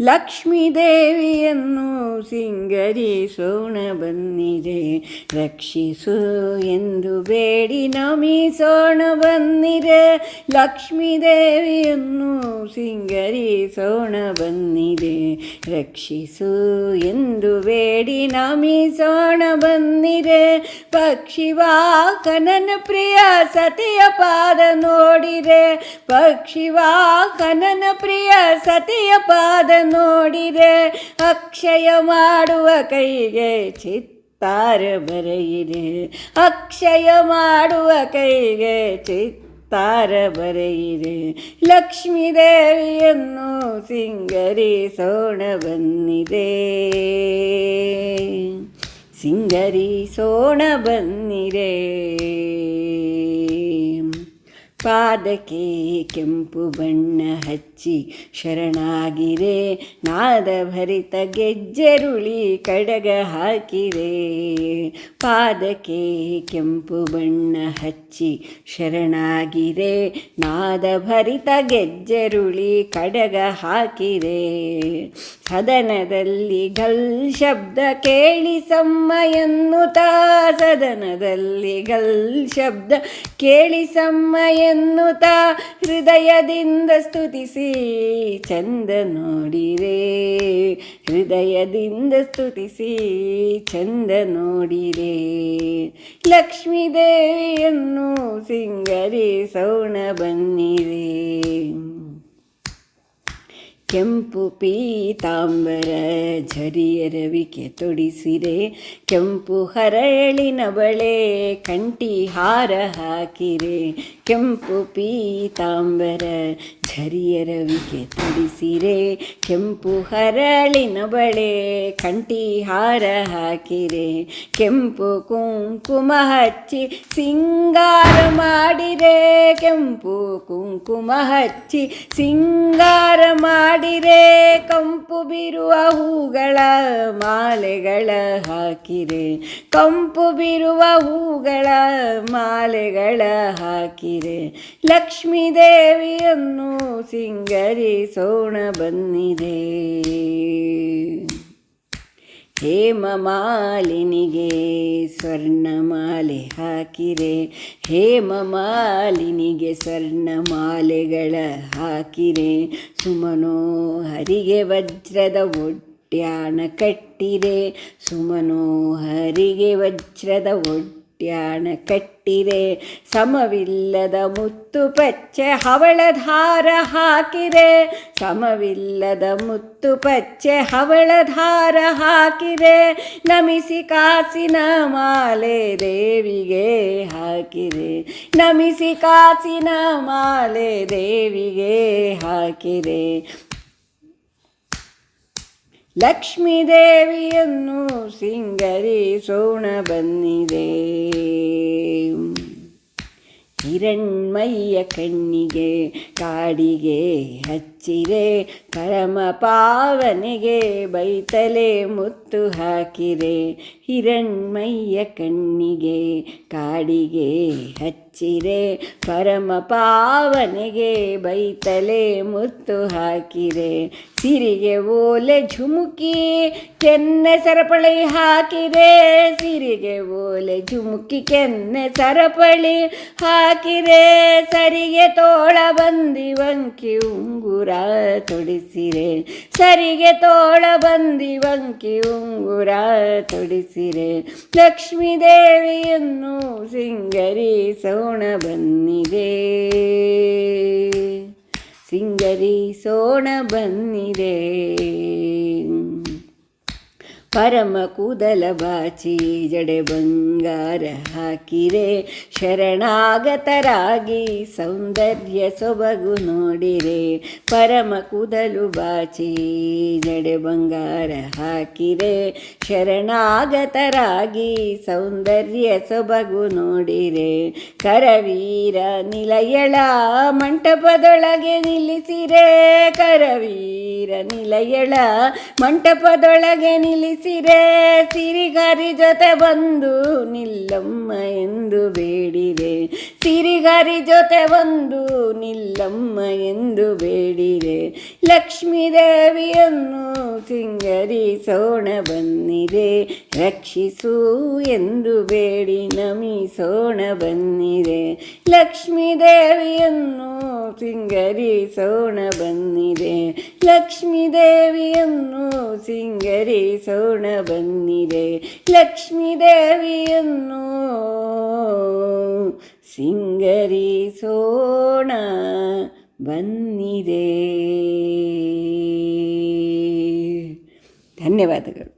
ಲಕ್ಷ್ಮೀ ದೇವಿಯನ್ನು ಸಿಂಗರಿಸೋಣ ಬನ್ನಿರೆ, ರಕ್ಷಿಸು ಎಂದು ಬೇಡಿ ನಮಿಸೋಣ ಬನ್ನಿರೆ ಲಕ್ಷ್ಮೀದೇವಿಯನ್ನು ಸಿಂಗರಿಸೋಣ ಬನ್ನಿರೆ, ರಕ್ಷಿಸು ಎಂದು ಬೇಡಿ ನಮಿಸೋಣ ಬನ್ನಿರೆ ಪಕ್ಷಿವಾಕನನ ಪ್ರಿಯ ಸತಿಯ ಪಾದ ನೋಡಿರೆ ಪಕ್ಷಿವಾಕನನ ಪ್ರಿಯ ಸತಿಯ ಪಾದ ನೋಡಿರೆ ಅಕ್ಷಯ ಮಾಡುವ ಕೈಗೆ ಚಿತ್ತಾರ ಬರೆಯಿದೆ. ಅಕ್ಷಯ ಮಾಡುವ ಕೈಗೆ ಚಿತ್ತಾರ ಬರೆಯಿದೆ. ಲಕ್ಷ್ಮೀದೇವಿಯನ್ನು ಸಿಂಗರಿಸೋಣ ಬನ್ನಿದೆ. ಸಿಂಗರಿಸೋಣ ಬನ್ನಿರೆ ಪಾದಕ್ಕೆ ಕೆಂಪು ಬಣ್ಣ ಹಚ್ಚಿ ಶರಣಾಗಿರೆ ನಾದ ಭರಿತ ಗೆಜ್ಜೆರುಳಿ ಕಡಗ ಹಾಕಿರೆ. ಪಾದಕ್ಕೆ ಕೆಂಪು ಬಣ್ಣ ಹಚ್ಚಿ ಶರಣಾಗಿರೆ ನಾದ ಭರಿತ ಗೆಜ್ಜೆರುಳಿ ಕಡಗ ಹಾಕಿರೆ. ಸದನದಲ್ಲಿ ಗಲ್ ಶಬ್ದ ಕೇಳಿಸಮ್ಮ ಎನ್ನುತ್ತಾ, ಸದನದಲ್ಲಿ ಗಲ್ ಶಬ್ದ ಕೇಳಿಸಮ್ಮ ಎನ್ನುತ್ತಾ ಹೃದಯದಿಂದ ಸ್ತುತಿಸಿ ಚಂದ ನೋಡಿರೆ. ಹೃದಯದಿಂದ ಸ್ತುತಿಸಿ ಚಂದ ನೋಡಿರೆ. ಲಕ್ಷ್ಮೀದೇವಿಯನ್ನು ಸಿಂಗರಿ ಸಿಂಗರಿಸೋಣ ಬನ್ನಿರೆ. ಕೆಂಪು ಪೀತಾಂಬರ ಝರಿಯ ರವಿಕೆ ತೊಡಿಸಿರೆ ಕೆಂಪು ಹರಳಿನ ಬಳೆ ಕಂಠಿ ಹಾರ ಹಾಕಿರೆ. ಕೆಂಪು ಪೀತಾಂಬರ ಝರಿಯ ರವಿಕೆ ತೊಡಿಸಿರೆ, ಕೆಂಪು ಹರಳಿನ ಬಳೆ ಕಂಠಿ ಹಾರ ಹಾಕಿರೆ, ಕೆಂಪು ಕುಂಕುಮ ಹಚ್ಚಿ ಸಿಂಗಾರ ಮಾಡಿರೆ, ಕೆಂಪು ಕುಂಕುಮ ಹಚ್ಚಿ ಸಿಂಗಾರ ಮಾಡಿರೆ, ಕಂಪು ಬಿರುವ ಹೂಗಳ ಮಾಲೆಗಳ ಹಾಕಿರೆ, ಕಂಪು ಬಿರುವ ಹೂಗಳ ಮಾಲೆಗಳ ಹಾಕಿರೆ, ಲಕ್ಷ್ಮೀ ದೇವಿಯನ್ನು ಸಿಂಗರಿಸೋಣ ಮಾಲಿನಿಗೆ ಹೇಮಮಾಲಿನಿಗೆ ಸ್ವರ್ಣಮಾಲೆ ಹಾಕಿರೆ. ಹೇಮಮಾಲಿನಿಗೆ ಸ್ವರ್ಣಮಾಲೆಗಳ ಹಾಕಿರೆ. ಸುಮನೋ ಹರಿಗೆ ವಜ್ರದ ಒಡ್ಯಾಣ ಕಟ್ಟಿರೆ. ಸುಮನೋಹರಿಗೆ ವಜ್ರದ ಒಡ್ಯಾಣ ಕಟ್ಟಿರೆ ಸಮವಿಲ್ಲದ ಮುತ್ತು ಪಚ್ಚೆ ಹವಳಧಾರ ಹಾಕಿರೆ. ಸಮವಿಲ್ಲದ ಮುತ್ತು ಪಚ್ಚೆ ಹವಳಧಾರ ಹಾಕಿರೆ. ನಮಿಸಿ ಕಾಸಿನ ಮಾಲೆ ದೇವಿಗೆ ಹಾಕಿರೆ. ನಮಿಸಿ ಕಾಸಿನ ಮಾಲೆ ದೇವಿಗೆ ಹಾಕಿರೆ. ಲಕ್ಷ್ಮೀ ದೇವಿಯನ್ನು ಸಿಂಗರಿಸೋಣ ಬಂದಿದೆ ಹಿರಣ್ಮಯ್ಯ ಕಣ್ಣಿಗೆ ಕಾಡಿಗೆ ಹಚ್ಚಿರೆ ಪರಮ ಪಾವನೆಗೆ ಬೈತಲೆ ಮುತ್ತು ಹಾಕಿರೆ ಹಿರಣ್ಮಯ್ಯ ಕಣ್ಣಿಗೆ ಕಾಡಿಗೆ ಹಚ್ಚಿರೆ ಪರಮ ಪಾವನೆಗೆ ಬೈತಲೆ ಮುತ್ತು ಹಾಕಿರೆ ಸಿರಿಗೆ ಓಲೆ ಝುಮುಕಿ ಕೆನ್ನೆ ಸರಪಳಿ ಹಾಕಿರೆ ಸಿರಿಗೆ ಓಲೆ ಝುಮುಕಿ ಕೆನ್ನೆ ಸರಪಳಿ ಹಾಕಿರೆ ಸರಿಗೆ ತೋಳ ಬಂದಿ ವಂಕಿ ಉಂಗುರ ತೊಡಿಸಿರೆ. ಸರಿಗೆ ತೋಳ ಬಂದಿ ಬಂಕಿ ಉಂಗುರ ತೊಡಿಸಿರೆ. ಲಕ್ಷ್ಮೀ ದೇವಿಯನ್ನು ಸಿಂಗರಿ ಸೋಣ ಬಂದಿದೆ. ಸಿಂಗರಿ ಸೋಣ ಬನ್ನಿರೆ ಪರಮ ಕೂದಲ ಬಾಚಿ ಜಡೆ ಬಂಗಾರ ಹಾಕಿರೆ ಶರಣಾಗತರಾಗಿ ಸೌಂದರ್ಯ ಸೊಬಗು ನೋಡಿರೆ ಪರಮ ಕೂದಲು ಬಾಚಿ ಜಡೆ ಬಂಗಾರ ಹಾಕಿರೆ ಶರಣಾಗತರಾಗಿ ಸೌಂದರ್ಯ ಸೊಬಗು ನೋಡಿರೆ ಕರವೀರ ನಿಲಯಳ ಮಂಟಪದೊಳಗೆ ನಿಲ್ಲಿಸಿರೆ ಕರವೀರ ನಿಲಯಳ ಮಂಟಪದೊಳಗೆ ನಿಲ್ಲಿಸಿರೆ ರಕ್ಷಿಸಿರೆ ಸಿರಿಗರಿ ಜೊತೆ ಬಂದು ನಿಲ್ಲಮ್ಮ ಎಂದು ಬೇಡಿದೆ. ಸಿರಿಗರಿ ಜೊತೆ ಬಂದು ನಿಲ್ಲಮ್ಮ ಎಂದು ಬೇಡಿದೆ. ಲಕ್ಷ್ಮೀ ದೇವಿಯನ್ನು ಸಿಂಗರಿಸೋಣ ಬನ್ನಿದೆ ರಕ್ಷಿಸು ಎಂದು ಬೇಡಿ ನಮಿಸೋಣ ಬನ್ನಿದೆ ಲಕ್ಷ್ಮೀ ದೇವಿಯನ್ನು ಸಿಂಗರಿಸೋಣ ಬನ್ನಿದೆ ಲಕ್ಷ್ಮೀ ದೇವಿಯನ್ನು ಸಿಂಗರಿಸೋಣ ಬನ್ನಿದೆ ಲಕ್ಷ್ಮೀ ದೇವಿಯನ್ನು ಸಿಂಗರಿಸೋಣ ಬನ್ನಿದೆ ಧನ್ಯವಾದಗಳು.